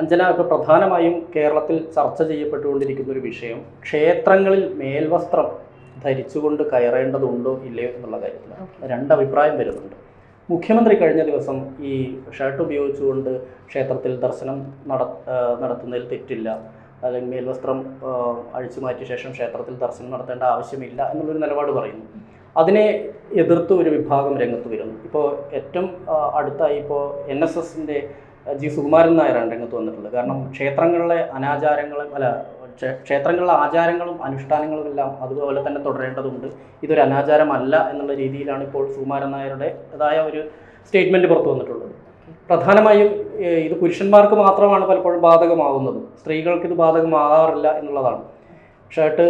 അഞ്ജന ഇപ്പോൾ പ്രധാനമായും കേരളത്തിൽ ചർച്ച ചെയ്യപ്പെട്ടുകൊണ്ടിരിക്കുന്ന ഒരു വിഷയം. ക്ഷേത്രങ്ങളിൽ മേൽവസ്ത്രം ധരിച്ചുകൊണ്ട് കയറേണ്ടതുണ്ടോ ഇല്ലയോ എന്നുള്ള കാര്യത്തിലാണ്. രണ്ടഭിപ്രായം വരുന്നുണ്ട്. മുഖ്യമന്ത്രി കഴിഞ്ഞ ദിവസം ഈ ഷർട്ട് ഉപയോഗിച്ചുകൊണ്ട് ക്ഷേത്രത്തിൽ ദർശനം നട നടത്തുന്നതിൽ തെറ്റില്ല. അല്ലെങ്കിൽ മേൽവസ്ത്രം അഴിച്ചു മാറ്റിയ ശേഷം ക്ഷേത്രത്തിൽ ദർശനം നടത്തേണ്ട ആവശ്യമില്ല എന്നുള്ളൊരു നിലപാട് പറയുന്നു. അതിനെ എതിർത്ത് ഒരു വിഭാഗം രംഗത്ത് വരുന്നു. ഇപ്പോൾ ഏറ്റവും അടുത്തായി ഇപ്പോൾ എൻ എസ് എസിന്റെ ജി സുകുമാരൻ നായരാണ് രംഗത്ത് വന്നിട്ടുള്ളത്. കാരണം ക്ഷേത്രങ്ങളിലെ അനാചാരങ്ങളും അല്ല ക്ഷേത്രങ്ങളിലെ ആചാരങ്ങളും അനുഷ്ഠാനങ്ങളും എല്ലാം അതുപോലെ തന്നെ തുടരേണ്ടതുണ്ട്. ഇതൊരു അനാചാരമല്ല എന്നുള്ള രീതിയിലാണ് ഇപ്പോൾ സുകുമാരൻ നായരുടേതായ ഒരു സ്റ്റേറ്റ്മെന്റ് പുറത്തു വന്നിട്ടുള്ളത്. പ്രധാനമായും ഇത് പുരുഷന്മാർക്ക് മാത്രമാണ് പലപ്പോഴും ബാധകമാകുന്നത്. സ്ത്രീകൾക്ക് ഇത് ബാധകമാകാറില്ല എന്നുള്ളതാണ്. ഷർട്ട്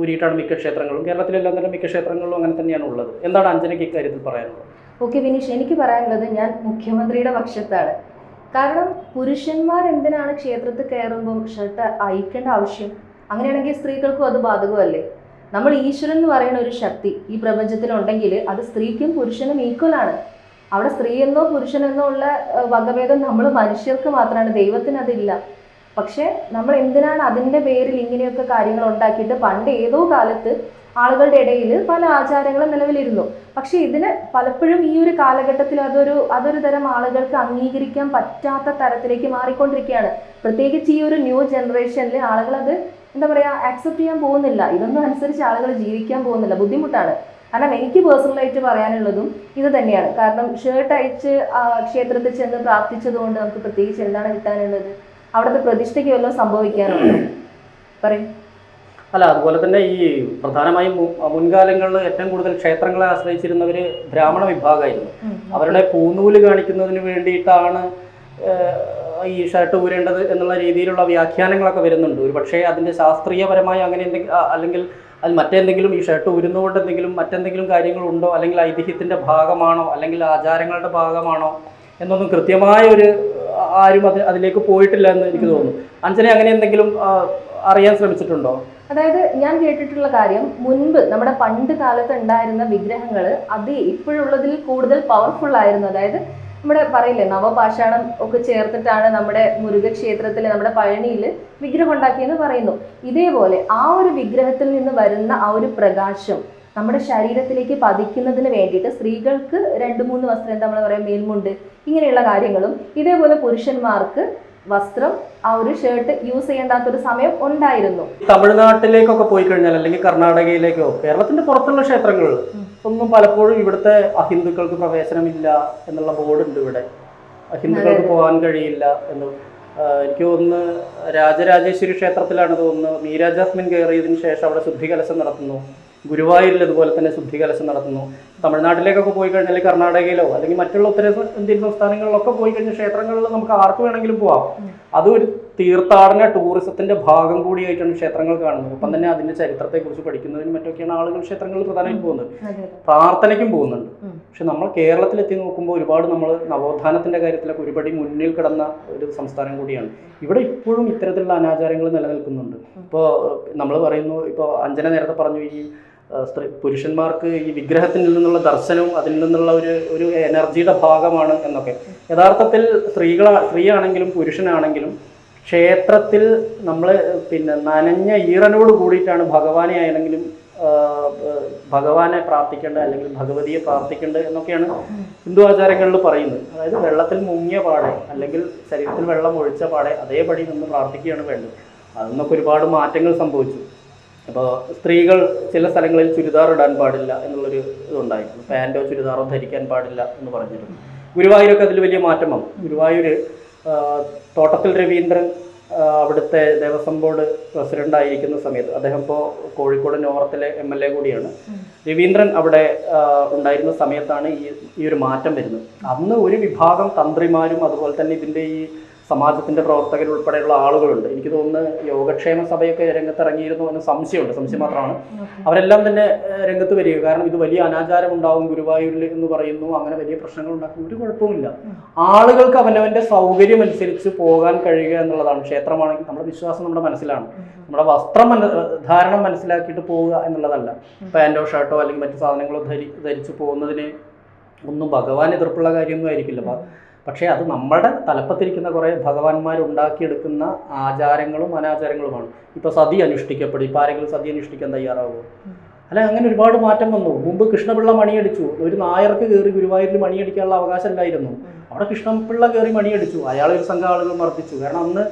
ഊരിയിട്ടാണ് മിക്ക ക്ഷേത്രങ്ങളും കേരളത്തിലെല്ലാം തന്നെ മിക്ക ക്ഷേത്രങ്ങളിലും അങ്ങനെ തന്നെയാണ് ഉള്ളത്. എന്താണ് അഞ്ജനയ്ക്ക് ഇക്കാര്യത്തിൽ പറയാനുള്ളത്? ഓക്കെ വിനീഷ് എനിക്ക് പറയാനുള്ളത് ഞാൻ മുഖ്യമന്ത്രിയുടെ പക്ഷത്താണ്. കാരണം പുരുഷന്മാർ എന്തിനാണ് ക്ഷേത്രത്തിൽ കയറുമ്പം ഷർട്ട് അയക്കേണ്ട ആവശ്യം? അങ്ങനെയാണെങ്കിൽ സ്ത്രീകൾക്കും അത് ബാധകമല്ലേ? നമ്മൾ ഈശ്വരൻ എന്ന് പറയുന്ന ഒരു ശക്തി ഈ പ്രപഞ്ചത്തിലുണ്ടെങ്കിൽ അത് സ്ത്രീക്കും പുരുഷനും ഈക്വൽ ആണ്. അവിടെ സ്ത്രീ എന്നോ പുരുഷനെന്നോ ഉള്ള വകഭേദം നമ്മൾ മനുഷ്യർക്ക് മാത്രമാണ്. ദൈവത്തിന് അതില്ല. പക്ഷേ നമ്മൾ എന്തിനാണ് അതിന്റെ പേരിൽ ഇങ്ങനെയൊക്കെ കാര്യങ്ങൾ ഉണ്ടാക്കിയിട്ട് പണ്ട് ഏതോ കാലത്ത് ആളുകളുടെ ഇടയിൽ പല ആചാരങ്ങളും നിലവിലിരുന്നു. പക്ഷേ ഇതിന് പലപ്പോഴും ഈ ഒരു കാലഘട്ടത്തിൽ അതൊരു അതൊരു തരം ആളുകൾക്ക് അംഗീകരിക്കാൻ പറ്റാത്ത തരത്തിലേക്ക് മാറിക്കൊണ്ടിരിക്കുകയാണ്. പ്രത്യേകിച്ച് ഈ ഒരു ന്യൂ ജനറേഷനിൽ ആളുകൾ അത് എന്താ പറയുക ആക്സെപ്റ്റ് ചെയ്യാൻ പോകുന്നില്ല. ഇതൊന്നും അനുസരിച്ച് ആളുകൾ ജീവിക്കാൻ പോകുന്നില്ല. ബുദ്ധിമുട്ടാണ്. കാരണം എനിക്ക് പേഴ്സണലായിട്ട് പറയാനുള്ളതും ഇത് തന്നെയാണ്. കാരണം ഷർട്ട് അയച്ച് ക്ഷേത്രത്തിൽ ചെന്ന് പ്രാർത്ഥിച്ചതുകൊണ്ട് നമുക്ക് പ്രത്യേകിച്ച് എന്താണ് കിട്ടാനുള്ളത്? അവിടുത്തെ പ്രതിഷ്ഠയ്ക്ക് വല്ലതും സംഭവിക്കാനുണ്ടോ പറയും. അല്ല അതുപോലെ തന്നെ ഈ പ്രധാനമായും മുൻകാലങ്ങളിൽ ഏറ്റവും കൂടുതൽ ക്ഷേത്രങ്ങളെ ആശ്രയിച്ചിരുന്നവർ ബ്രാഹ്മണ വിഭാഗമായിരുന്നു. അവരുടെ പൂനൂൽ കാണിക്കുന്നതിന് വേണ്ടിയിട്ടാണ് ഈ ഷർട്ട് ഊരേണ്ടത് എന്നുള്ള രീതിയിലുള്ള വ്യാഖ്യാനങ്ങളൊക്കെ വരുന്നുണ്ട്. ഒരു പക്ഷേ അതിന്റെ ശാസ്ത്രീയപരമായി അങ്ങനെ എന്തെങ്കിലും അല്ലെങ്കിൽ അത് മറ്റെന്തെങ്കിലും ഈ ഷർട്ട് ഉരുന്നുകൊണ്ട് എന്തെങ്കിലും മറ്റെന്തെങ്കിലും കാര്യങ്ങളുണ്ടോ? അല്ലെങ്കിൽ ഐതിഹ്യത്തിന്റെ ഭാഗമാണോ? അല്ലെങ്കിൽ ആചാരങ്ങളുടെ ഭാഗമാണോ? എന്നൊന്നും കൃത്യമായ ഒരു ആരും അത് അതിലേക്ക് പോയിട്ടില്ല എന്ന് എനിക്ക് തോന്നുന്നു. അഞ്ജന അങ്ങനെ എന്തെങ്കിലും അറിയാൻ ശ്രമിച്ചിട്ടുണ്ടോ? അതായത് ഞാൻ കേട്ടിട്ടുള്ള കാര്യം മുൻപ് നമ്മുടെ പണ്ട് കാലത്ത് ഉണ്ടായിരുന്ന വിഗ്രഹങ്ങൾ അത് ഇപ്പോഴുള്ളതിൽ കൂടുതൽ പവർഫുൾ ആയിരുന്നു. അതായത് നമ്മുടെ പറയില്ലേ നവപാഷാണം ഒക്കെ ചേർത്തിട്ടാണ് നമ്മുടെ മുരുകക്ഷേത്രത്തിൽ നമ്മുടെ പഴനിയിൽ വിഗ്രഹം ഉണ്ടാക്കിയെന്ന് പറയുന്നു. ഇതേപോലെ ആ ഒരു വിഗ്രഹത്തിൽ നിന്ന് വരുന്ന ആ ഒരു പ്രകാശം നമ്മുടെ ശരീരത്തിലേക്ക് പതിക്കുന്നതിന് വേണ്ടിയിട്ട് സ്ത്രീകൾക്ക് രണ്ട് മൂന്ന് വസ്ത്രം എന്താ നമ്മൾ പറയാം മേൽമുണ്ട് ഇങ്ങനെയുള്ള കാര്യങ്ങളും. ഇതേപോലെ പുരുഷന്മാർക്ക് വസ്ത്രം ആ ഒരു ഷർട്ട് യൂസ് ചെയ്യേണ്ടാത്തൊരു സമയം ഉണ്ടായിരുന്നു. തമിഴ്നാട്ടിലേക്കൊക്കെ പോയി കഴിഞ്ഞാൽ അല്ലെങ്കിൽ കർണാടകയിലേക്കോ കേരളത്തിന്റെ പുറത്തുള്ള ക്ഷേത്രങ്ങളിൽ ഒന്നും പലപ്പോഴും ഇവിടുത്തെ അഹിന്ദുക്കൾക്ക് പ്രവേശനമില്ല എന്നുള്ള ബോർഡ് ഉണ്ട് ഇവിടെ. അഹിന്ദുക്കൾക്ക് പോകാൻ കഴിയില്ല എന്ന്. എനിക്ക് തോന്നുന്നു രാജരാജേശ്വരി ക്ഷേത്രത്തിലാണ് തോന്നുന്നത് മീര ജാസ്മിൻ കയറിയതിനു ശേഷം അവിടെ ശുദ്ധികലശം നടത്തുന്നു. ഗുരുവായൂരിൽ അതുപോലെ തന്നെ ശുദ്ധികലശം നടത്തുന്നു. തമിഴ്നാട്ടിലേക്കൊക്കെ പോയി കഴിഞ്ഞാൽ കർണാടകയിലോ അല്ലെങ്കിൽ മറ്റുള്ള ഉത്തരേന്ത്യൻ സംസ്ഥാനങ്ങളിലൊക്കെ പോയി കഴിഞ്ഞാൽ ക്ഷേത്രങ്ങളിൽ നമുക്ക് ആർക്ക് വേണമെങ്കിലും പോവാം. അതൊരു തീർത്ഥാടന ടൂറിസത്തിന്റെ ഭാഗം കൂടിയായിട്ടാണ് ക്ഷേത്രങ്ങൾ കാണുന്നത്. ഒപ്പം തന്നെ അതിന്റെ ചരിത്രത്തെക്കുറിച്ച് പഠിക്കുന്നതിനും മറ്റൊക്കെയാണ് ആളുകൾ ക്ഷേത്രങ്ങളിൽ പ്രധാനമായും പോകുന്നത്. പ്രാർത്ഥനയ്ക്കും പോകുന്നുണ്ട്. പക്ഷെ നമ്മൾ കേരളത്തിൽ എത്തി നോക്കുമ്പോൾ ഒരുപാട് നമ്മൾ നവോത്ഥാനത്തിന്റെ കാര്യത്തിലൊക്കെ ഒരുപടി മുന്നിൽ കിടന്ന ഒരു സംസ്ഥാനം കൂടിയാണ്. ഇവിടെ ഇപ്പോഴും ഇത്തരത്തിലുള്ള അനാചാരങ്ങൾ നിലനിൽക്കുന്നുണ്ട്. ഇപ്പോൾ നമ്മൾ പറയുന്നു ഇപ്പോൾ അഞ്ജന നേരത്തെ പറഞ്ഞു ഈ സ്ത്രീ പുരുഷന്മാർക്ക് ഈ വിഗ്രഹത്തിൽ നിന്നുള്ള ദർശനവും അതിൽ നിന്നുള്ള ഒരു ഒരു എനർജിയുടെ ഭാഗമാണ് എന്നൊക്കെ. യഥാർത്ഥത്തിൽ സ്ത്രീകളാ സ്ത്രീയാണെങ്കിലും പുരുഷനാണെങ്കിലും ക്ഷേത്രത്തിൽ നമ്മൾ പിന്നെ നനഞ്ഞ ഈറനോട് കൂടിയിട്ടാണ് ഭഗവാനെ ആണെങ്കിലും ഭഗവാനെ പ്രാർത്ഥിക്കേണ്ടത് അല്ലെങ്കിൽ ഭഗവതിയെ പ്രാർത്ഥിക്കേണ്ടത് എന്നൊക്കെയാണ് ഹിന്ദു ആചാരങ്ങളിൽ പറയുന്നത്. അതായത് വെള്ളത്തിൽ മുങ്ങിയ പാടെ അല്ലെങ്കിൽ ശരീരത്തിൽ വെള്ളം ഒഴിച്ച പാടെ അതേപടി നിന്ന് പ്രാർത്ഥിക്കുകയാണ് വേണ്ടത്. അതിന്നൊക്കെ ഒരുപാട് മാറ്റങ്ങൾ സംഭവിച്ചു. അപ്പോൾ സ്ത്രീകൾ ചില സ്ഥലങ്ങളിൽ ചുരിദാർ ഇടാൻ പാടില്ല എന്നുള്ളൊരു ഇതുണ്ടായിരുന്നു. പാന്റോ ചുരിദാറോ ധരിക്കാൻ പാടില്ല എന്ന് പറഞ്ഞിരുന്നു. ഗുരുവായൂരൊക്കെ അതിൽ വലിയ മാറ്റം വന്നു ഗുരുവായൂർ തോട്ടത്തിൽ രവീന്ദ്രൻ അവിടുത്തെ ദേവസ്വം ബോർഡ് പ്രസിഡന്റ് ആയിരിക്കുന്ന സമയത്ത് അദ്ദേഹം ഇപ്പോൾ കോഴിക്കോട് നോർത്തിലെ എം എൽ എ കൂടിയാണ്. രവീന്ദ്രൻ അവിടെ ഉണ്ടായിരുന്ന സമയത്താണ് ഈ ഈ ഒരു മാറ്റം വരുന്നത്. അന്ന് ഒരു വിഭാഗം തന്ത്രിമാരും അതുപോലെ തന്നെ ഇതിന്റെ ഈ സമാജത്തിന്റെ പ്രവർത്തകർ ഉൾപ്പെടെയുള്ള ആളുകളുണ്ട്. എനിക്ക് തോന്നുന്നു യോഗക്ഷേമ സഭയൊക്കെ രംഗത്തിറങ്ങിയിരുന്നു എന്ന് സംശയമുണ്ട്. സംശയം മാത്രമാണ്. അവരെല്ലാം തന്നെ രംഗത്ത് വരിക. കാരണം ഇത് വലിയ അനാചാരം ഉണ്ടാവും ഗുരുവായൂരിൽ എന്ന് പറയുന്നു. അങ്ങനെ വലിയ പ്രശ്നങ്ങൾ ഉണ്ടാക്കും. ഒരു കുഴപ്പമില്ല ആളുകൾക്ക് അവനവന്റെ സൗകര്യം അനുസരിച്ച് പോകാൻ കഴിയുക എന്നുള്ളതാണ് ക്ഷേത്രമാണെങ്കിൽ നമ്മുടെ വിശ്വാസം നമ്മുടെ മനസ്സിലാണ്. നമ്മുടെ വസ്ത്രം മന- ധാരണം മനസ്സിലാക്കിയിട്ട് പോവുക എന്നുള്ളതല്ല. പാന്റോ ഷർട്ടോ അല്ലെങ്കിൽ മറ്റു സാധനങ്ങളോ ധരി ധരിച്ചു പോകുന്നതിന് ഒന്നും ഭഗവാൻ എതിർപ്പുള്ള കാര്യമൊന്നും ആയിരിക്കില്ല. പക്ഷേ അത് നമ്മുടെ തലപ്പത്തിരിക്കുന്ന കുറേ ഭഗവാന്മാർ ഉണ്ടാക്കിയെടുക്കുന്ന ആചാരങ്ങളും അനാചാരങ്ങളുമാണ്. ഇപ്പോൾ സതി അനുഷ്ഠിക്കപ്പെടും. ഇപ്പോൾ ആരെങ്കിലും സതി അനുഷ്ഠിക്കാൻ തയ്യാറാവുമോ അല്ല അങ്ങനെ ഒരുപാട് മാറ്റം വന്നു. മുമ്പ് കൃഷ്ണപിള്ള മണിയടിച്ചു. ഒരു നായർക്ക് കയറി ഗുരുവായൂരിൽ മണിയടിക്കാനുള്ള അവകാശം ഇല്ലായിരുന്നു അവിടെ കൃഷ്ണപിള്ള കയറി മണിയടിച്ചു. അയാളെ ഒരു സംഘം ആളുകൾ മർദ്ദിച്ചു. കാരണം അന്ന്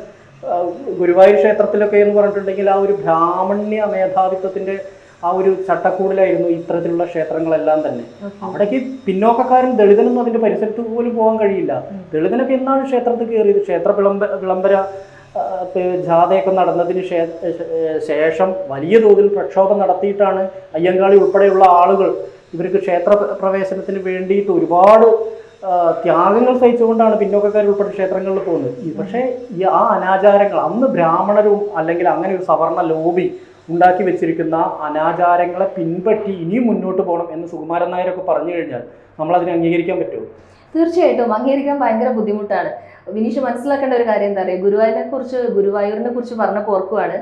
ഗുരുവായൂർ ക്ഷേത്രത്തിലൊക്കെ എന്ന് പറഞ്ഞിട്ടുണ്ടെങ്കിൽ ആ ഒരു ബ്രാഹ്മണ്യ മേധാവിത്വത്തിന്റെ ആ ഒരു ചട്ടക്കൂടിലായിരുന്നു ഇത്തരത്തിലുള്ള ക്ഷേത്രങ്ങളെല്ലാം തന്നെ. അവിടേക്ക് പിന്നോക്കക്കാരൻ ദളിതനൊന്നും അതിന്റെ പരിസരത്ത് പോലും പോകാൻ കഴിയില്ല. ദളിതനൊക്കെ എന്നാണ് ക്ഷേത്രത്തിൽ കയറിയത്? ക്ഷേത്ര വിളംബ വിളംബര ജാഥയൊക്കെ നടന്നതിന് ശേഷം വലിയ തോതിൽ പ്രക്ഷോഭം നടത്തിയിട്ടാണ് അയ്യങ്കാളി ഉൾപ്പെടെയുള്ള ആളുകൾ ഇവർക്ക് ക്ഷേത്ര പ്ര- പ്രവേശനത്തിന് വേണ്ടിയിട്ട് ഒരുപാട് ത്യാഗങ്ങൾ സഹിച്ചുകൊണ്ടാണ് പിന്നോക്കക്കാർ ഉൾപ്പെടെ ക്ഷേത്രങ്ങളിൽ പോകുന്നത്. പക്ഷേ ഈ ആ അനാചാരങ്ങൾ അന്ന് ബ്രാഹ്മണരും അല്ലെങ്കിൽ അങ്ങനെ ഒരു സവർണ ലോബി ഉണ്ടാക്കി വെച്ചിരിക്കുന്ന അനാചാരങ്ങളെ പിൻപറ്റി ഇനിയും മുന്നോട്ട് പോകണം എന്ന് സുകുമാരൻ നായരൊക്കെ പറഞ്ഞു കഴിഞ്ഞാൽ നമ്മൾ അതിനെ അംഗീകരിക്കാൻ പറ്റുമോ? തീർച്ചയായിട്ടും. അംഗീകരിക്കാൻ ഭയങ്കര ബുദ്ധിമുട്ടാണ്. വിനീഷ് മനസ്സിലാക്കേണ്ട ഒരു കാര്യം എന്താ പറയുക ഗുരുവായൂരിനെ കുറിച്ച് ഗുരുവായൂരിനെ കുറിച്ച് പറഞ്ഞപ്പോൾ ഓർക്കുവാണ്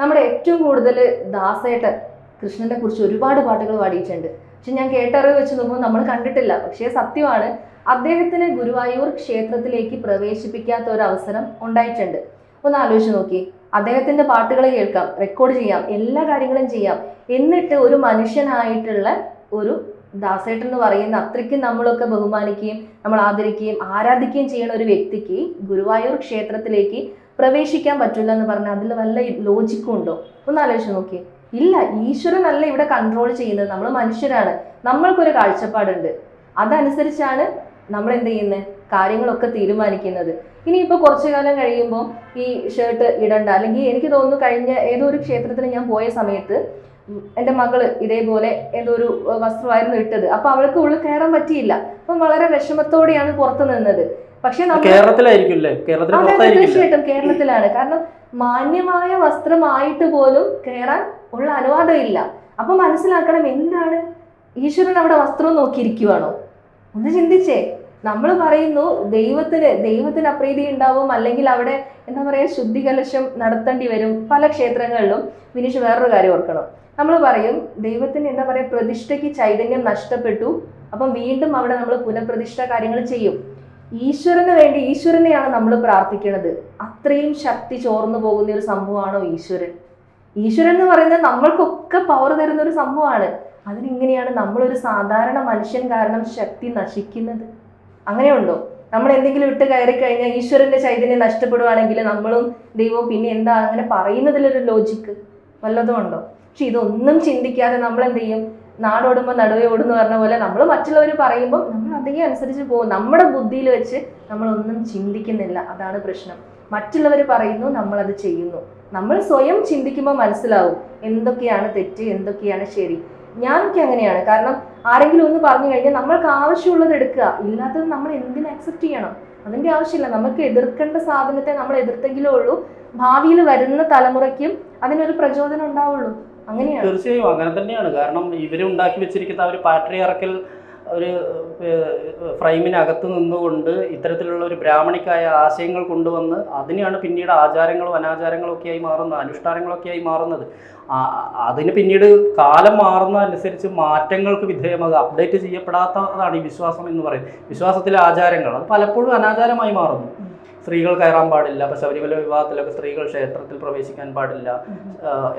നമ്മുടെ ഏറ്റവും കൂടുതൽ ദാസേട്ടൻ കൃഷ്ണനെ കുറിച്ച് ഒരുപാട് പാട്ടുകൾ പാടിയിട്ടുണ്ട്. പക്ഷെ ഞാൻ കേട്ടറിവ് വെച്ച് നോക്കുമ്പോൾ നമ്മൾ കണ്ടിട്ടില്ല. പക്ഷേ സത്യമാണ് അദ്ദേഹത്തിന് ഗുരുവായൂർ ക്ഷേത്രത്തിലേക്ക് പ്രവേശിപ്പിക്കാത്ത ഒരു അവസരം ഉണ്ടായിട്ടുണ്ട്. ഒന്ന് ആലോചിച്ച് നോക്കി. അദ്ദേഹത്തിന്റെ പാട്ടുകൾ കേൾക്കാം റെക്കോർഡ് ചെയ്യാം എല്ലാ കാര്യങ്ങളും ചെയ്യാം. എന്നിട്ട് ഒരു മനുഷ്യനായിട്ടുള്ള ഒരു ദാസേട്ടൻ എന്ന് പറയുന്ന അത്രയ്ക്കും നമ്മളൊക്കെ ബഹുമാനിക്കുകയും നമ്മൾ ആദരിക്കുകയും ആരാധിക്കുകയും ചെയ്യുന്ന ഒരു വ്യക്തിക്ക് ഗുരുവായൂർ ക്ഷേത്രത്തിലേക്ക് പ്രവേശിക്കാൻ പറ്റില്ല എന്ന് പറഞ്ഞാൽ അതിൽ വല്ല ലോജിക്കും ഉണ്ടോ? ഒന്ന് ആലോചിച്ച് നോക്കി. ഇല്ല ഈശ്വരനല്ല ഇവിടെ കൺട്രോൾ ചെയ്യുന്നത്. നമ്മൾ മനുഷ്യരാണ്. നമ്മൾക്കൊരു കാഴ്ചപ്പാടുണ്ട്. അതനുസരിച്ചാണ് നമ്മൾ എന്ത് ചെയ്യുന്നത് കാര്യങ്ങളൊക്കെ തീരുമാനിക്കുന്നത്. ഇനിയിപ്പോൾ കുറച്ചു കാലം കഴിയുമ്പോൾ ഈ ഷർട്ട് ഇടണ്ട. അല്ലെങ്കിൽ എനിക്ക് തോന്നുന്നു കഴിഞ്ഞ ഏതോ ഒരു ക്ഷേത്രത്തിൽ ഞാൻ പോയ സമയത്ത് എന്റെ മകൾ ഇതേപോലെ ഏതോ ഒരു വസ്ത്രമായിരുന്നു ഇട്ടത്. അപ്പൊ അവൾക്ക് ഉള്ളിൽ കയറാൻ പറ്റിയില്ല. അപ്പം വളരെ വിഷമത്തോടെയാണ് പുറത്തു നിന്നത്. പക്ഷേ തീർച്ചയായിട്ടും കേരളത്തിലാണ്. കാരണം മാന്യമായ വസ്ത്രമായിട്ട് പോലും കയറാൻ ഉള്ള അനുവാദം ഇല്ല അപ്പൊ മനസ്സിലാക്കണം എന്താണ്? ഈശ്വരൻ അവിടെ വസ്ത്രം നോക്കിയിരിക്കുവാണോ? ഒന്ന് ചിന്തിച്ചേ. നമ്മൾ പറയുന്നു ദൈവത്തിന് ദൈവത്തിന് അപ്രീതി ഉണ്ടാവും അല്ലെങ്കിൽ അവിടെ എന്താ പറയുക ശുദ്ധികലശം നടത്തേണ്ടി വരും പല ക്ഷേത്രങ്ങളിലും. വിനീഷ് വേറൊരു കാര്യം ഓർക്കണം. നമ്മൾ പറയും ദൈവത്തിന് എന്താ പറയുക പ്രതിഷ്ഠയ്ക്ക് ചൈതന്യം നഷ്ടപ്പെട്ടു അപ്പം വീണ്ടും അവിടെ നമ്മൾ പുനഃപ്രതിഷ്ഠ കാര്യങ്ങൾ ചെയ്യും. ഈശ്വരന് വേണ്ടി ഈശ്വരനെയാണ് നമ്മൾ പ്രാർത്ഥിക്കുന്നത് അത്രയും ശക്തി ചോർന്നു പോകുന്ന ഒരു സംഭവമാണോ ഈശ്വരൻ? ഈശ്വരൻ എന്ന് പറയുന്നത് നമ്മൾക്കൊക്കെ പവർ തരുന്ന ഒരു സംഭവമാണ്. അതിനിങ്ങനെയാണ് നമ്മളൊരു സാധാരണ മനുഷ്യൻ കാരണം ശക്തി നശിക്കുന്നത്. അങ്ങനെയുണ്ടോ? നമ്മൾ എന്തെങ്കിലും ഇട്ട് കയറി കഴിഞ്ഞാൽ ഈശ്വരന്റെ ചൈതന്യം നഷ്ടപ്പെടുവാണെങ്കിൽ നമ്മളും ദൈവവും പിന്നെ എന്താ അങ്ങനെ പറയുന്നതിലൊരു ലോജിക്ക് വല്ലതും ഉണ്ടോ? പക്ഷെ ഇതൊന്നും ചിന്തിക്കാതെ നമ്മൾ എന്ത് ചെയ്യും നാടോടുമ്പോൾ നടുവേ ഓടുന്നു പറഞ്ഞ പോലെ നമ്മൾ മറ്റുള്ളവർ പറയുമ്പോൾ നമ്മൾ അതേ അനുസരിച്ച് പോകും. നമ്മുടെ ബുദ്ധിയിൽ വെച്ച് നമ്മളൊന്നും ചിന്തിക്കുന്നില്ല. അതാണ് പ്രശ്നം. മറ്റുള്ളവർ പറയുന്നു നമ്മൾ അത് ചെയ്യുന്നു. നമ്മൾ സ്വയം ചിന്തിക്കുമ്പോൾ മനസ്സിലാവും എന്തൊക്കെയാണ് തെറ്റ് എന്തൊക്കെയാണ് ശരി. ഞാനൊക്കെ അങ്ങനെയാണ്. കാരണം ആരെങ്കിലും ഒന്ന് പറഞ്ഞു കഴിഞ്ഞാൽ നമ്മൾക്ക് ആവശ്യമുള്ളത് എടുക്കുക. ഇല്ലാത്തത് നമ്മൾ എന്തിനു അക്സെപ്റ്റ് ചെയ്യണം? അതിന്റെ ആവശ്യമില്ല. നമുക്ക് എതിർക്കേണ്ട സാധനത്തെ നമ്മൾ എതിർത്തെങ്കിലേ ഉള്ളൂ. ഭാവിയിൽ വരുന്ന തലമുറയ്ക്കും അതിനൊരു പ്രചോദനം ഉണ്ടാവുള്ളൂ. അങ്ങനെയാണ്. തീർച്ചയായും. അങ്ങനെ തന്നെയാണ്. കാരണം ഇവർ ഉണ്ടാക്കി വെച്ചിരിക്കുന്ന ആ ഒരു പാട്രിയാർക്കൽ ഒരു ഫ്രെയിമിനകത്ത് നിന്നുകൊണ്ട് ഇത്തരത്തിലുള്ള ഒരു ബ്രാഹ്മണിക്കായ ആശയങ്ങൾ കൊണ്ടുവന്ന് അതിനെയാണ് പിന്നീട് ആചാരങ്ങളും അനാചാരങ്ങളും ഒക്കെയായി മാറുന്നത് അനുഷ്ഠാനങ്ങളൊക്കെ ആയി മാറുന്നത്. അതിന് പിന്നീട് കാലം മാറുന്ന അനുസരിച്ച് മാറ്റങ്ങൾക്ക് വിധേയമാകുക അപ്ഡേറ്റ് ചെയ്യപ്പെടാത്തതാണ് ഈ വിശ്വാസം എന്ന് പറയുന്നത്. വിശ്വാസത്തിലെ ആചാരങ്ങൾ അത് പലപ്പോഴും അനാചാരമായി മാറുന്നു. സ്ത്രീകൾ കയറാൻ പാടില്ല അപ്പോൾ ശബരിമല വിവാഹത്തിലൊക്കെ സ്ത്രീകൾ ക്ഷേത്രത്തിൽ പ്രവേശിക്കാൻ പാടില്ല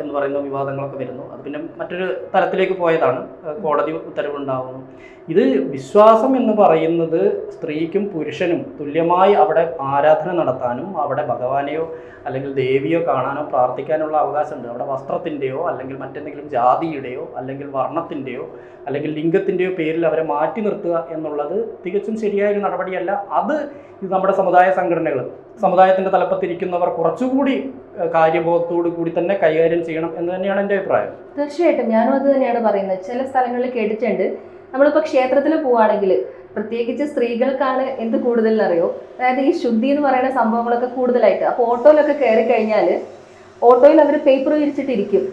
എന്ന് പറയുന്ന വിവാദങ്ങളൊക്കെ വരുന്നു. അത് പിന്നെ മറ്റൊരു തലത്തിലേക്ക് പോയതാണ്. കോടതി ഉത്തരവുണ്ടാവുന്നു. ഇത് വിശ്വാസം എന്ന് പറയുന്നത് സ്ത്രീക്കും പുരുഷനും തുല്യമായി അവിടെ ആരാധന നടത്താനും അവിടെ ഭഗവാനെയോ അല്ലെങ്കിൽ ദേവിയോ കാണാനോ പ്രാർത്ഥിക്കാനുള്ള അവകാശമുണ്ട്. അവിടെ വസ്ത്രത്തിന്റെയോ അല്ലെങ്കിൽ മറ്റെന്തെങ്കിലും ജാതിയുടെയോ അല്ലെങ്കിൽ വർണത്തിന്റെയോ അല്ലെങ്കിൽ ലിംഗത്തിന്റെയോ പേരിൽ അവരെ മാറ്റി നിർത്തുക എന്നുള്ളത് തികച്ചും ശരിയായ ഒരു നടപടിയല്ല. അത് ഇത് നമ്മുടെ സമുദായ സംഘടനകൾ സമുദായത്തിന്റെ തലപ്പത്തിരിക്കുന്നവർ കുറച്ചുകൂടി കാര്യബോധത്തോടു കൂടി തന്നെ കൈകാര്യം ചെയ്യണം എന്ന് തന്നെയാണ് എന്റെ അഭിപ്രായം. തീർച്ചയായിട്ടും. ഞാനും അത് തന്നെയാണ് പറയുന്നത്. ചില സ്ഥലങ്ങളിൽ കേട്ടിട്ടുണ്ട്. നമ്മളിപ്പോൾ ക്ഷേത്രത്തിൽ പോവുകയാണെങ്കിൽ പ്രത്യേകിച്ച് സ്ത്രീകൾക്കാണ് എന്ത് കൂടുതൽ അറിയോ അതായത് ഈ ശുദ്ധി എന്ന് പറയുന്ന സംഭവങ്ങളൊക്കെ കൂടുതലായിട്ട്. അപ്പോൾ ഓട്ടോയിലൊക്കെ കയറി കഴിഞ്ഞാൽ ഓട്ടോയിൽ അവർ പേപ്പർ വിരിച്ചിട്ടിരിക്കും.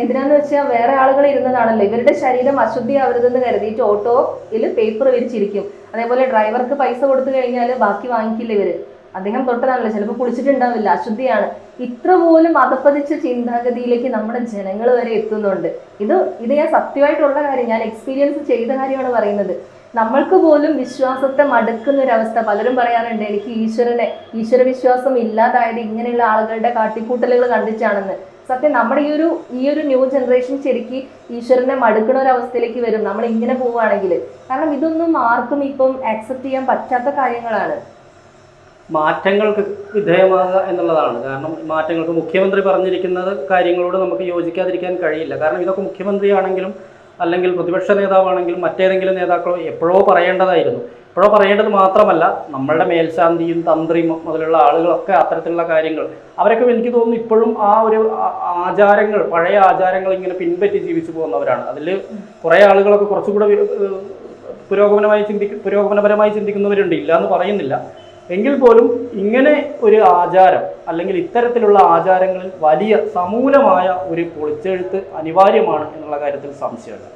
എന്തിനാന്ന് വെച്ചാൽ വേറെ ആളുകൾ ഇരുന്നതാണല്ലോ. ഇവരുടെ ശരീരം അശുദ്ധി ആവരുതെന്ന് കരുതിയിട്ട് ഓട്ടോയിൽ പേപ്പർ വിരിച്ചിരിക്കും. അതേപോലെ ഡ്രൈവർക്ക് പൈസ കൊടുത്തു കഴിഞ്ഞാൽ ബാക്കി വാങ്ങിക്കില്ല ഇവർ. അദ്ദേഹം തൊട്ടതാണല്ലോ ചിലപ്പോൾ കുളിച്ചിട്ടുണ്ടാവില്ല അശുദ്ധിയാണ്. ഇത്ര പോലും അതപ്പതിച്ച ചിന്താഗതിയിലേക്ക് നമ്മുടെ ജനങ്ങൾ വരെ എത്തുന്നുണ്ട്. ഇത് ഇത് ഞാൻ സത്യമായിട്ടുള്ള കാര്യം ഞാൻ എക്സ്പീരിയൻസ് ചെയ്ത കാര്യമാണ് പറയുന്നത്. നമ്മൾക്ക് പോലും വിശ്വാസത്തെ മടുക്കുന്ന ഒരു അവസ്ഥ പലരും പറയാറുണ്ട് എനിക്ക് ഈശ്വരനെ ഈശ്വര വിശ്വാസം ഇല്ലാതായത് ഇങ്ങനെയുള്ള ആളുകളുടെ കാട്ടിക്കൂട്ടലുകൾ കണ്ടിട്ടാണെന്ന്. സത്യം നമ്മുടെ ഈ ഒരു ഈ ഒരു ന്യൂ ജനറേഷൻ ശരിക്ക് ഈശ്വരനെ മടുക്കുന്ന ഒരു അവസ്ഥയിലേക്ക് വരും. നമ്മൾ ഇങ്ങനെ പോവുകയാണെങ്കിൽ. കാരണം ഇതൊന്നും ആർക്കും ഇപ്പം ആക്സെപ്റ്റ് ചെയ്യാൻ പറ്റാത്ത കാര്യങ്ങളാണ്. മാറ്റങ്ങൾക്ക് വിധേയമാകുക എന്നുള്ളതാണ്. കാരണം മാറ്റങ്ങൾക്ക് മുഖ്യമന്ത്രി പറഞ്ഞിരിക്കുന്നത് കാര്യങ്ങളോട് നമുക്ക് യോജിക്കാതിരിക്കാൻ കഴിയില്ല. കാരണം ഇതൊക്കെ മുഖ്യമന്ത്രിയാണെങ്കിലും അല്ലെങ്കിൽ പ്രതിപക്ഷ നേതാവാണെങ്കിലും മറ്റേതെങ്കിലും നേതാക്കളോ എപ്പോഴോ പറയേണ്ടതായിരുന്നു. എപ്പോഴോ പറയേണ്ടത് മാത്രമല്ല നമ്മളുടെ മേൽശാന്തിയും തന്ത്രിയും മുതലുള്ള ആളുകളൊക്കെ അത്തരത്തിലുള്ള കാര്യങ്ങൾ അവരൊക്കെ എനിക്ക് തോന്നുന്നു ഇപ്പോഴും ആ ഒരു ആചാരങ്ങൾ പഴയ ആചാരങ്ങൾ ഇങ്ങനെ പിൻപറ്റി ജീവിച്ചു പോകുന്നവരാണ്. അതിൽ കുറേ ആളുകളൊക്കെ കുറച്ചുകൂടെ പുരോഗമനമായി ചിന്തി പുരോഗമനപരമായി ചിന്തിക്കുന്നവരുണ്ട്. ഇല്ല എന്ന് പറയുന്നില്ല. എങ്കിൽ പോലും ഇങ്ങനെ ഒരു ആചാരം അല്ലെങ്കിൽ ഇത്തരത്തിലുള്ള ആചാരങ്ങളിൽ വലിയ സമൂലമായ ഒരു പൊളിച്ചെഴുത്ത് അനിവാര്യമാണ് എന്നുള്ള കാര്യത്തിൽ സംശയമുണ്ട്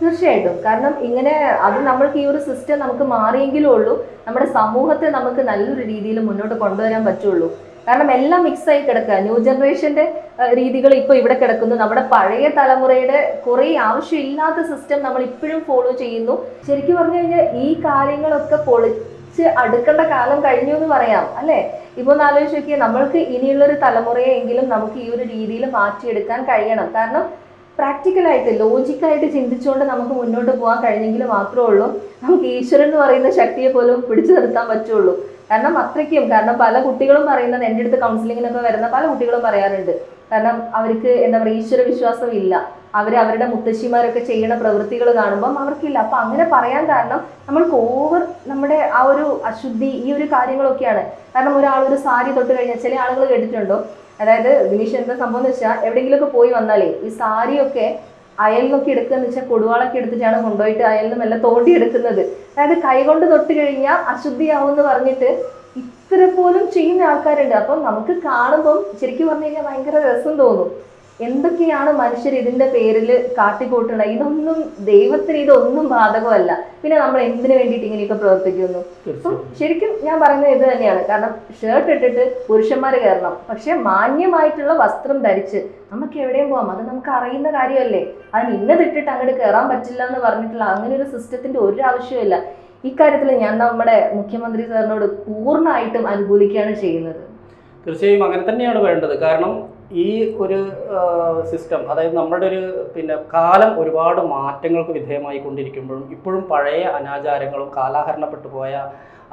തീർച്ചയായിട്ടും. കാരണം ഇങ്ങനെ അത് നമ്മൾക്ക് ഈ ഒരു സിസ്റ്റം നമുക്ക് മാറിയെങ്കിലേ ഉള്ളൂ. നമ്മുടെ സമൂഹത്തെ നമുക്ക് നല്ലൊരു രീതിയിൽ മുന്നോട്ട് കൊണ്ടുവരാൻ പറ്റുള്ളൂ. കാരണം എല്ലാം മിക്സ് ആയി കിടക്കുക. ന്യൂ ജനറേഷന്റെ രീതികൾ ഇപ്പോൾ ഇവിടെ കിടക്കുന്നു. നമ്മുടെ പഴയ തലമുറയുടെ കുറേ ആവശ്യമില്ലാത്ത സിസ്റ്റം നമ്മൾ ഇപ്പോഴും ഫോളോ ചെയ്യുന്നു. ശരിക്കും പറഞ്ഞു കഴിഞ്ഞാൽ ഈ കാര്യങ്ങളൊക്കെ പൊളിച്ച് അടുക്കേണ്ട കാലം കഴിഞ്ഞു എന്ന് പറയാം അല്ലേ? ഇപ്പൊ ഒന്ന് ആലോചിച്ച് നോക്കിയാൽ നമ്മൾക്ക് ഇനിയുള്ളൊരു തലമുറയെങ്കിലും നമുക്ക് ഈ ഒരു രീതിയിൽ മാറ്റിയെടുക്കാൻ കഴിയണം. കാരണം പ്രാക്ടിക്കലായിട്ട് ലോജിക്കായിട്ട് ചിന്തിച്ചുകൊണ്ട് നമുക്ക് മുന്നോട്ട് പോകാൻ കഴിഞ്ഞെങ്കിൽ മാത്രമേ ഉള്ളൂ. നമുക്ക് ഈശ്വരൻ എന്ന് പറയുന്ന ശക്തിയെ പോലും പിടിച്ചു നിർത്താൻ പറ്റുള്ളൂ. കാരണം അത്രയ്ക്കും. കാരണം പല കുട്ടികളും പറയുന്നത് എന്റെ അടുത്ത് കൗൺസിലിങ്ങിനൊക്കെ വരുന്ന പല കുട്ടികളും പറയാറുണ്ട്. കാരണം അവർക്ക് എന്താ പറയുക ഈശ്വര വിശ്വാസം ഇല്ല അവർ അവരുടെ മുത്തശ്ശിമാരൊക്കെ ചെയ്യുന്ന പ്രവൃത്തികൾ കാണുമ്പം അവർക്കില്ല. അപ്പം അങ്ങനെ പറയാൻ കാരണം നമ്മൾക്ക് ഓവർ നമ്മുടെ ആ ഒരു അശുദ്ധി ഈ ഒരു കാര്യങ്ങളൊക്കെയാണ്. കാരണം ഒരാൾ ഒരു സാരി തൊട്ട് കഴിഞ്ഞാൽ ചില ആളുകൾ കേട്ടിട്ടുണ്ടോ? അതായത് വിനീഷ് എന്താ സംഭവം എന്ന് വെച്ചാൽ എവിടെയെങ്കിലുമൊക്കെ പോയി വന്നാലേ ഈ സാരിയൊക്കെ അയലിനൊക്കെ എടുക്കുക എന്ന് വെച്ചാൽ കൊടുവാളൊക്കെ എടുത്തിട്ടാണ് കൊണ്ടുപോയിട്ട് അയലിനും എല്ലാം മെല്ലെ തോണ്ടി എടുക്കുന്നത്. അതായത് കൈകൊണ്ട് തൊട്ട് കഴിഞ്ഞാൽ അശുദ്ധിയാവും എന്ന് പറഞ്ഞിട്ട് ഇത്ര പോലും ചെയ്യുന്ന ആൾക്കാരുണ്ട്. അപ്പം നമുക്ക് കാണുമ്പം ശരിക്കും പറഞ്ഞു കഴിഞ്ഞാൽ ഭയങ്കര രസം തോന്നും. എന്തൊക്കെയാണ് മനുഷ്യർ ഇതിന്റെ പേരിൽ കാട്ടിക്കൂട്ടുന്നത്? ഇതൊന്നും ദൈവത്തിന് ഇതൊന്നും ബാധകമല്ല. പിന്നെ നമ്മൾ എന്തിനു വേണ്ടിയിട്ട് ഇങ്ങനെയൊക്കെ പ്രവർത്തിക്കുന്നു? അപ്പം ശരിക്കും ഞാൻ പറയുന്നത് ഇത് തന്നെയാണ്. കാരണം ഷർട്ട് ഇട്ടിട്ട് പുരുഷന്മാർ കയറണം. പക്ഷെ മാന്യമായിട്ടുള്ള വസ്ത്രം ധരിച്ച് നമുക്ക് എവിടെയും പോവാം. അത് നമുക്ക് അറിയുന്ന കാര്യമല്ലേ? അതിന് ഇന്നതിട്ടിട്ട് അങ്ങോട്ട് കയറാൻ പറ്റില്ല എന്ന് പറഞ്ഞിട്ടുള്ള അങ്ങനെ ഒരു സിസ്റ്റത്തിന്റെ ഒരു ആവശ്യമില്ല ഇക്കാര്യത്തിൽ ഞാൻ നമ്മുടെ മുഖ്യമന്ത്രി സാറിനോട് പൂർണമായിട്ടും അനുകൂലിക്കുകയാണ് ചെയ്യുന്നത്. തീർച്ചയായും അങ്ങനെ തന്നെയാണ് വേണ്ടത്. കാരണം ഈ ഒരു സിസ്റ്റം അതായത് നമ്മുടെ ഒരു പിന്നെ കാലം ഒരുപാട് മാറ്റങ്ങൾക്ക് വിധേയമായി കൊണ്ടിരിക്കുമ്പോഴും ഇപ്പോഴും പഴയ അനാചാരങ്ങളും കാലാഹരണപ്പെട്ടു പോയ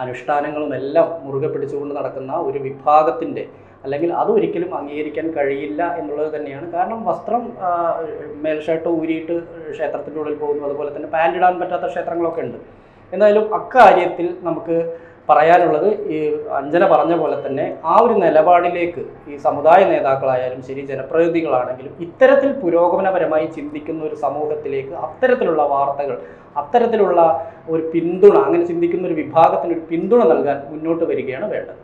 അനുഷ്ഠാനങ്ങളും എല്ലാം മുറുകെ പിടിച്ചുകൊണ്ട് നടക്കുന്ന ഒരു വിഭാഗത്തിന്റെ അല്ലെങ്കിൽ അത് ഒരിക്കലും അംഗീകരിക്കാൻ കഴിയില്ല എന്നുള്ളത് തന്നെയാണ്. കാരണം വസ്ത്രം മേൽഷർട്ട് ഊരിയിട്ട് ക്ഷേത്രത്തിന്റെ ഉള്ളിൽ പോകുന്നു. അതുപോലെ തന്നെ പാന്റ് ഇടാൻ പറ്റാത്ത ക്ഷേത്രങ്ങളൊക്കെ ഉണ്ട്. എന്തായാലും അക്കാര്യത്തിൽ നമുക്ക് പറയാനുള്ളത് ഈ അഞ്ജന പറഞ്ഞ പോലെ തന്നെ ആ ഒരു നിലപാടിലേക്ക് ഈ സമുദായ നേതാക്കളായാലും ശരി ജനപ്രതിനിധികളാണെങ്കിലും ഇത്തരത്തിൽ പുരോഗമനപരമായി ചിന്തിക്കുന്ന ഒരു സമൂഹത്തിലേക്ക് അത്തരത്തിലുള്ള വാർത്തകൾ അത്തരത്തിലുള്ള ഒരു പിന്തുണ അങ്ങനെ ചിന്തിക്കുന്ന ഒരു വിഭാഗത്തിന് ഒരു പിന്തുണ നൽകാൻ മുന്നോട്ട് വരികയാണ് വേണ്ടത്.